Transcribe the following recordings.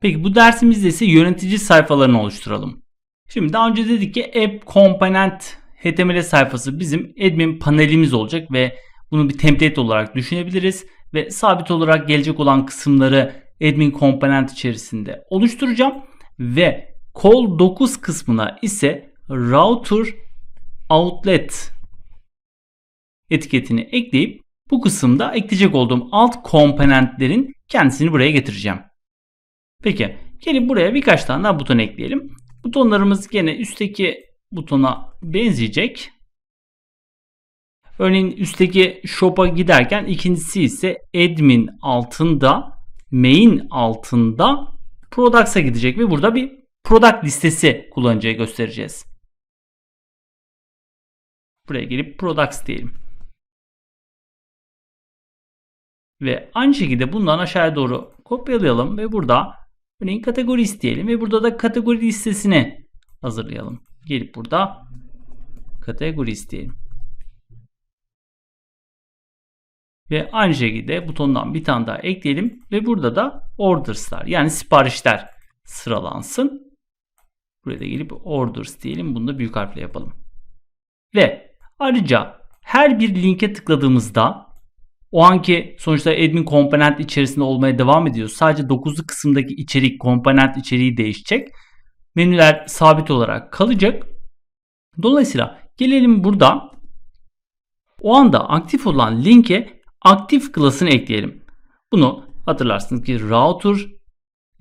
Peki bu dersimizde ise yönetici sayfalarını oluşturalım. Şimdi daha önce dedik ki app component HTML sayfası bizim admin panelimiz olacak ve bunu bir template olarak düşünebiliriz ve sabit olarak gelecek olan kısımları admin component içerisinde oluşturacağım ve call 9 kısmına ise router outlet etiketini ekleyip bu kısımda ekleyecek olduğum alt komponentlerin kendisini buraya getireceğim. Peki gelin buraya birkaç tane daha buton ekleyelim. Butonlarımız gene üstteki butona benzeyecek. Örneğin üstteki shop'a giderken ikincisi ise admin altında main altında products'a gidecek ve burada bir product listesi kullanıcıya göstereceğiz. Buraya gelip products diyelim. Ve aynı şekilde bundan aşağıya doğru kopyalayalım ve burada örneğin kategori isteyelim ve burada da kategori listesini hazırlayalım. Gelip burada kategori isteyelim. Ve aynı şekilde butondan bir tane daha ekleyelim ve burada da orders'lar yani siparişler sıralansın. Buraya da gelip orders diyelim. Bunu da büyük harfle yapalım. Ve ayrıca her bir linke tıkladığımızda o anki sonuçta admin komponent içerisinde olmaya devam ediyor. Sadece 9'lu kısımdaki içerik, komponent içeriği değişecek. Menüler sabit olarak kalacak. Dolayısıyla gelelim burada o anda aktif olan linke aktif class'ını ekleyelim. Bunu hatırlarsınız ki router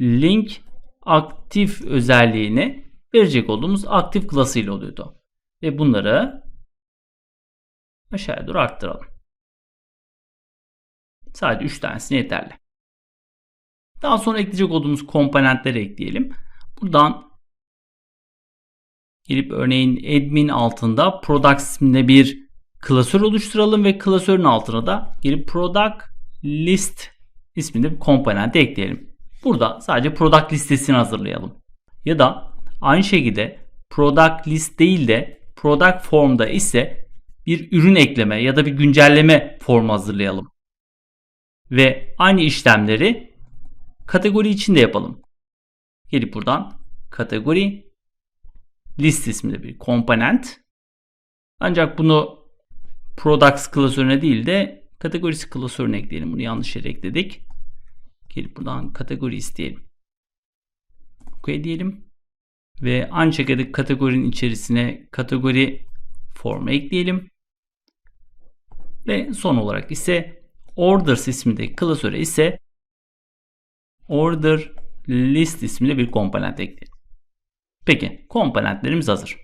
link aktif özelliğini verecek olduğumuz aktif class ile oluyordu. Ve bunları aşağıya doğru arttıralım. Sadece 3 tanesine yeterli. Daha sonra ekleyecek olduğumuz komponentleri ekleyelim. Buradan gelip örneğin admin altında product isminde bir klasör oluşturalım ve klasörün altına da gelip product list isminde bir komponenti ekleyelim. Burada sadece product listesini hazırlayalım. Ya da aynı şekilde product list değil de product formda ise bir ürün ekleme ya da bir güncelleme formu hazırlayalım. Ve aynı işlemleri kategori içinde yapalım. Gelip buradan kategori list isminde bir komponent. Ancak bunu products klasörüne değil de kategorisi klasörüne ekleyelim. Bunu yanlış yere ekledik. Gelip buradan kategori isteyelim. OK diyelim. Ve aynı şekilde kategorinin içerisine kategori formu ekleyelim. Ve son olarak ise orders ismindeki klasöre ise order list isminde bir komponent ekleyelim. Peki komponentlerimiz hazır.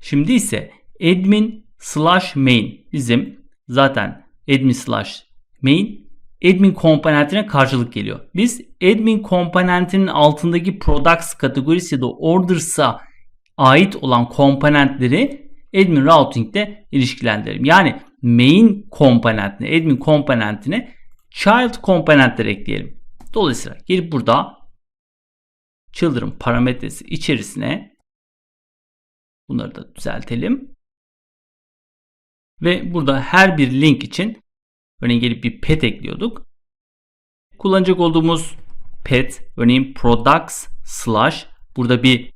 Şimdi ise admin slash main bizim zaten admin slash main admin komponentine karşılık geliyor. Biz admin komponentinin altındaki products kategorisi ya da orders'a ait olan komponentleri admin routing ile ilişkilendirelim. Yani main komponentine, admin komponentine child komponentler ekleyelim. Dolayısıyla gelip burada children parametresi içerisine bunları da düzeltelim. Ve burada her bir link için örneğin gelip bir pet ekliyorduk. Kullanacak olduğumuz pet örneğin products slash burada bir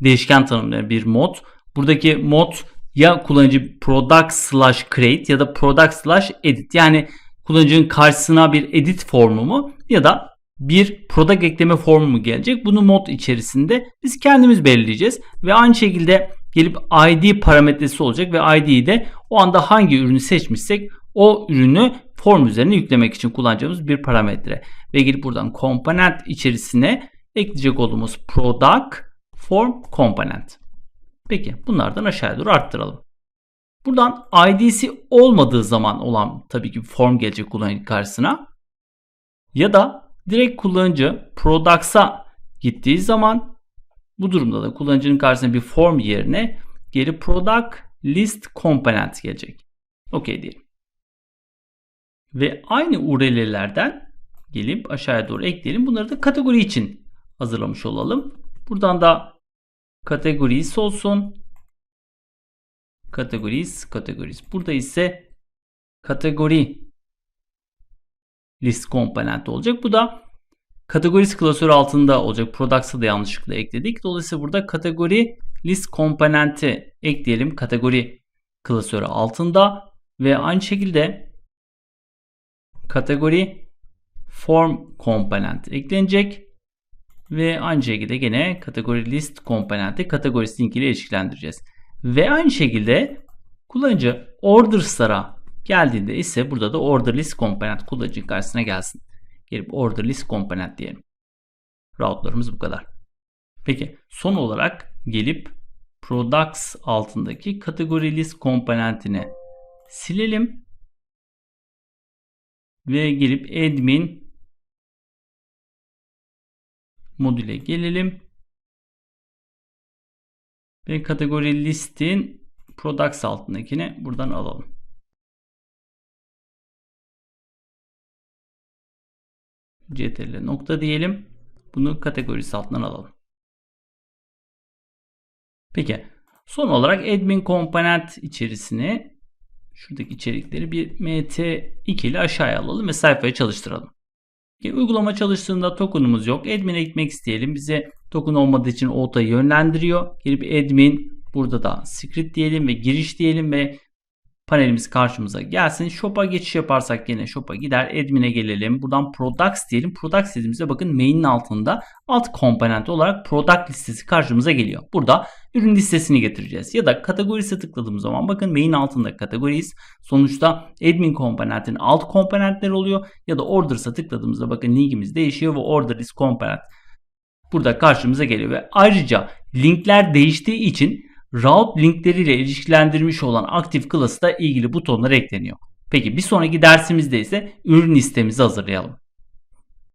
değişken tanımlayan bir mod. Buradaki mod ya kullanıcı product slash create ya da product slash edit. Yani kullanıcının karşısına bir edit formu mu ya da bir product ekleme formu mu gelecek? Bunu mod içerisinde biz kendimiz belirleyeceğiz. Ve aynı şekilde gelip ID parametresi olacak ve ID'yi de o anda hangi ürünü seçmişsek o ürünü form üzerine yüklemek için kullanacağımız bir parametre. Ve gelip buradan komponent içerisine ekleyecek olduğumuz product form component. Peki bunlardan aşağıya doğru arttıralım. Buradan ID'si olmadığı zaman olan tabii ki form gelecek kullanıcı karşısına. Ya da direkt kullanıcı products'a gittiği zaman bu durumda da kullanıcının karşısına bir form yerine geri product list component gelecek. OK diyelim. Ve aynı URL'lerden gelip aşağıya doğru ekleyelim. Bunları da kategori için hazırlamış olalım. Buradan da kategoris olsun. Kategoris, kategoris. Burada ise kategori list komponenti olacak. Bu da kategorisi klasörü altında olacak. Products'ı da yanlışlıkla ekledik. Dolayısıyla burada kategori list komponenti ekleyelim. Kategori klasörü altında ve aynı şekilde kategori form komponenti eklenecek. Ve aynı şekilde gene kategori list komponenti kategorisi link ile ilişkilendireceğiz. Ve aynı şekilde kullanıcı orders'lara geldiğinde ise burada da order list komponent kullanıcının karşısına gelsin. Gelip order list komponent diyelim. Route'larımız bu kadar. Peki son olarak gelip products altındaki kategori list komponentini silelim. Ve gelip admin modüle gelelim. Ve kategori listin products altındakini buradan alalım. ctrl nokta diyelim. Bunu kategorisi altından alalım. Peki. Son olarak admin komponent içerisine şuradaki içerikleri bir mt2 ile aşağıya alalım ve sayfayı çalıştıralım. Peki, uygulama çalıştığında token'umuz yok. Admin'e gitmek isteyelim. Bize token olmadığı için OAuth'a yönlendiriyor. Gelip admin burada da script diyelim ve giriş diyelim ve panelimiz karşımıza gelsin. Shop'a geçiş yaparsak yine Shop'a gider. Admin'e gelelim. Buradan Products diyelim. Products dediğimizde bakın main'in altında alt komponent olarak Product listesi karşımıza geliyor. Burada ürün listesini getireceğiz. Ya da kategorisi tıkladığımız zaman bakın main altında kategoriyiz. Sonuçta admin komponentin alt komponentleri oluyor. Ya da orders'a tıkladığımızda bakın linkimiz değişiyor ve order is komponent burada karşımıza geliyor. Ve ayrıca linkler değiştiği için route linkleriyle ilişkilendirmiş olan aktif class'ta ilgili butonlar ekleniyor. Peki bir sonraki dersimizde ise ürün listemizi hazırlayalım.